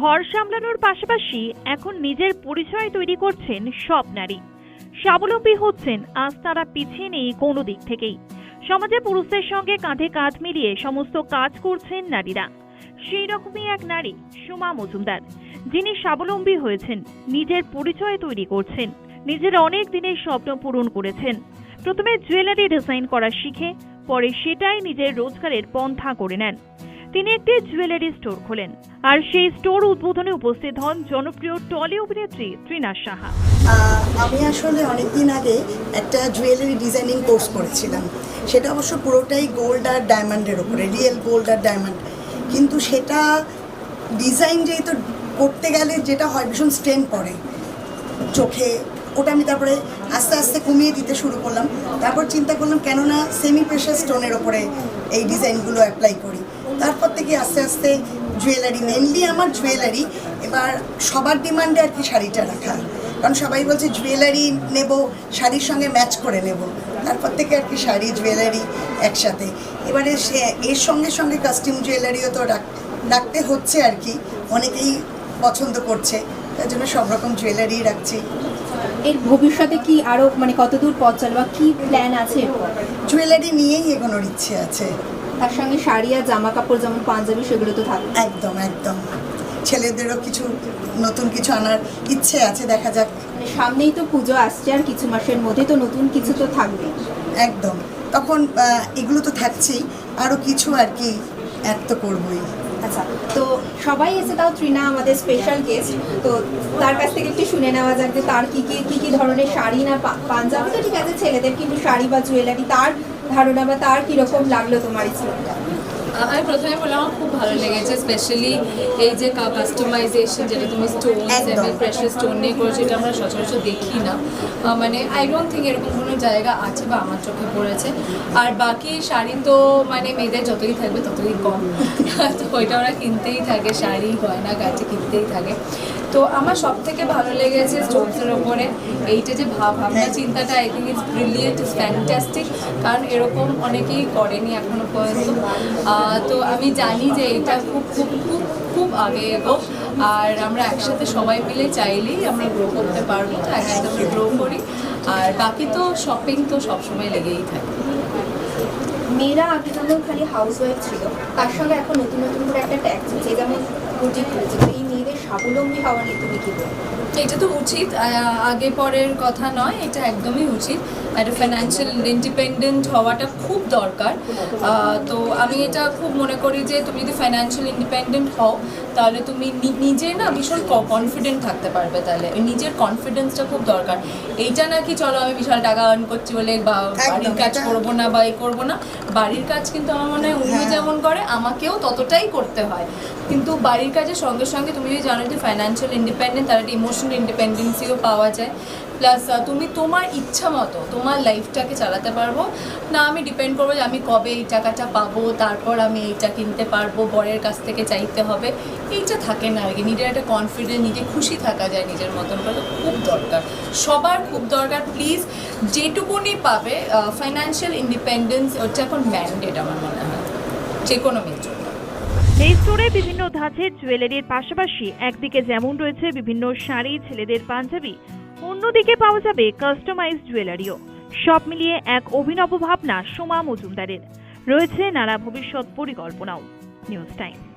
ঘর সামলানোর পাশাপাশি এখন নিজের পরিচয় তৈরি করছেন সব নারী। স্বাবলম্বী হচ্ছেন আজ তারা পিছিয়ে নেই কোনো দিক থেকেই। সমাজে পুরুষদের সঙ্গে কাঁধে কাঁধ মিলিয়ে সমস্ত কাজ করছেন নারীরা। সেই রকমই এক নারী, সুমা মজুমদার, যিনি স্বাবলম্বী হয়েছেন, নিজের পরিচয় তৈরি করছেন, নিজের অনেক দিনের স্বপ্ন পূরণ করেছেন। প্রথমে জুয়েলারি ডিজাইন করা শিখে, পরে সেটাই নিজের রোজগারের পন্থা করে নেন। তিনি একটি জুয়েলারি স্টোর খোলেন। আর সেই স্টোর উদ্বোধনে উপস্থিত হন জনপ্রিয় টলি অভিনেত্রী ত্রিনা সাহা। আমি আসলে অনেক দিন আগে একটা জুয়েলারি ডিজাইনিং কোর্স করেছিলাম। সেটা অবশ্য পুরোটাই গোল্ড আর ডায়মন্ডের উপরে রিয়েল গোল্ড আর ডায়মন্ড কিন্তু সেটা ডিজাইন যেহেতু করতে গেলে যেটা হয়, ভীষণ স্ট্রেন পড়ে চোখে। ওটা আমি তারপরে আস্তে আস্তে কমিয়ে দিতে শুরু করলাম। তারপর চিন্তা করলাম, কেননা সেমি প্রেশার স্টোনের ওপরে এই ডিজাইনগুলো অ্যাপ্লাই করি। তারপর থেকে আস্তে আস্তে জুয়েলারি মেনলি আমার জুয়েলারি এবার সবার ডিমান্ডে আর কি শাড়িটা রাখা। কারণ সবাই বলছে জুয়েলারি নেব, শাড়ির সঙ্গে ম্যাচ করে নেব। তারপর থেকে আর কি শাড়ি জুয়েলারি একসাথে। এবারে সে, এর সঙ্গে সঙ্গে কাস্টিউম জুয়েলারিও তো রাখ- রাখতে হচ্ছে আর কি। অনেকেই পছন্দ করছে, তার জন্য সব রকম জুয়েলারি রাখছি। এর ভবিষ্যতে কি আরও মানে কতদূর পথ চলবে বা কি প্ল্যান আছে? জুয়েলারি নিয়েই এগোনোর ইচ্ছে আছে। তার সঙ্গে শাড়ি আর জামা কাপড় যেমন পাঞ্জাবি সেগুলো তো থাকবে। একদম একদম। ছেলেদেরও কিছু নতুন কিছু আনার ইচ্ছে আছে দেখা যাক। মানে সামনেই তো পুজো আসছে আর কিছু মাসের মধ্যে তো নতুন কিছু তো থাকবে। একদম। তখন এগুলো তো থাকছেই। আরও কিছু আর কি অ্যাড তো করবোই। আচ্ছা তো সবাই এসে তাও ত্রিনা আমাদের স্পেশাল গেস্ট তো তার কাছ থেকে একটু শুনে নেওয়া যাক যে তার কি কি কি কি ধরনের শাড়ি না পাঞ্জাবি, তো ঠিক আছে, ছেলেদের কিন্তু শাড়ি বা জুয়েলারি তার ধারণা বা তার কীরকম লাগল তোমার স্টোনটা আমি প্রথমে বললাম আমার খুব ভালো লেগেছে স্পেশালি এই যে কাস্টমাইজেশন যেটা তুমি স্টোন এবং প্রেশার স্টোন নিয়ে করেছ এটা আমরা সচরাচর দেখি না। মানে আই ডোন্ট থিঙ্ক এরকম কোনো জায়গা আছে বা আমার চোখে পড়েছে। আর বাকি শাড়ি তো মানে মেয়েদের যতই থাকবে ততই কম। তো ওইটা ওরা কিনতেই থাকে শাড়ি গয়না গাছে কিনতেই থাকে। তো আমার সব থেকে ভালো লেগেছে স্টোনসের ওপরে এইটা যে ভাব ভাবনা হ্যাঁ। চিন্তাটা I think it's brilliant it's fantastic কারণ এরকম অনেকেই করেনি এখনও পর্যন্ত। তো আমি জানি যে এটা খুব খুব খুব খুব আগে এগোক আর আমরা একসাথে সবাই মিলে চাইলেই আমরা গ্রো করতে পারব তো একসাথে আমরা গ্রো করি। আর বাকি তো শপিং তো সবসময় লেগেই থাকে। মেয়েরা আগে যেমন খালি হাউস ওয়াইফ ছিল। তার সঙ্গে এখন নতুন নতুন করে একটা ট্যাগ যে যেমন মেয়েদের স্বাবলম্বী হওয়া নিয়ে তুমি কি বলবে? এটা তো উচিত আগে পরের কথা নয় এটা একদমই উচিত। একটা ফাইন্যান্সিয়াল ইন্ডিপেন্ডেন্ট হওয়াটা খুব দরকার। তো আমি এটা খুব মনে করি যে তুমি যদি ফাইন্যান্সিয়াল ইন্ডিপেন্ডেন্ট হও তাহলে তুমি নিজে না ভীষণ কনফিডেন্ট থাকতে পারবে তাহলে। নিজের কনফিডেন্সটা খুব দরকার। এইটা নাকি চলো আমি বিশাল টাকা আর্ন করছি বলে বা বাড়ির কাজ করব না বা এই করব না বাড়ির কাজ কিন্তু আমার মনে হয় উনি হ্যাঁ। যেমন করে আমাকেও ততটাই করতে হয়। কিন্তু বাড়ির কাজের সঙ্গে সঙ্গে তুমি যদি জানো যে ফাইন্যান্সিয়াল ইন্ডিপেন্ডেন্ট তার একটা ইমোশনাল ইন্ডিপেন্ডেন্সিও পাওয়া যায়। প্লাস তুমি তোমার ইচ্ছা মতো তোমার লাইফটাকে চালাতে পারব। না, আমি ডিপেন্ড করব যে আমি কবে এই টাকাটা পাবো, তারপর আমি এইটা কিনতে পারব, বরের কাছ থেকে চাইতে হবে। এইটা থাকে না আর কি নিজের একটা কনফিডেন্স নিজে খুশি থাকা যায় নিজের মতন করে। খুব দরকার। সবার খুব দরকার। প্লিজ যেটুকুনি পাবে ফাইন্যান্সিয়াল ইন্ডিপেন্ডেন্স ওটা এখন ম্যান্ডেট আমার মনে হয়। যে কোনো জন্য এই স্টোরে বিভিন্ন ধাঁচের জুয়েলারির পাশাপাশি একদিকে যেমন রয়েছে বিভিন্ন শাড়ি, ছেলেদের পাঞ্জাবি, অন্যদিকে পাওয়া যাবে কাস্টমাইজ জুয়েলারিও। সব মিলিয়ে এক অভিনব ভাবনা সোমা মজুমদারের। রয়েছে নানা ভবিষ্যৎ পরিকল্পনাও। News time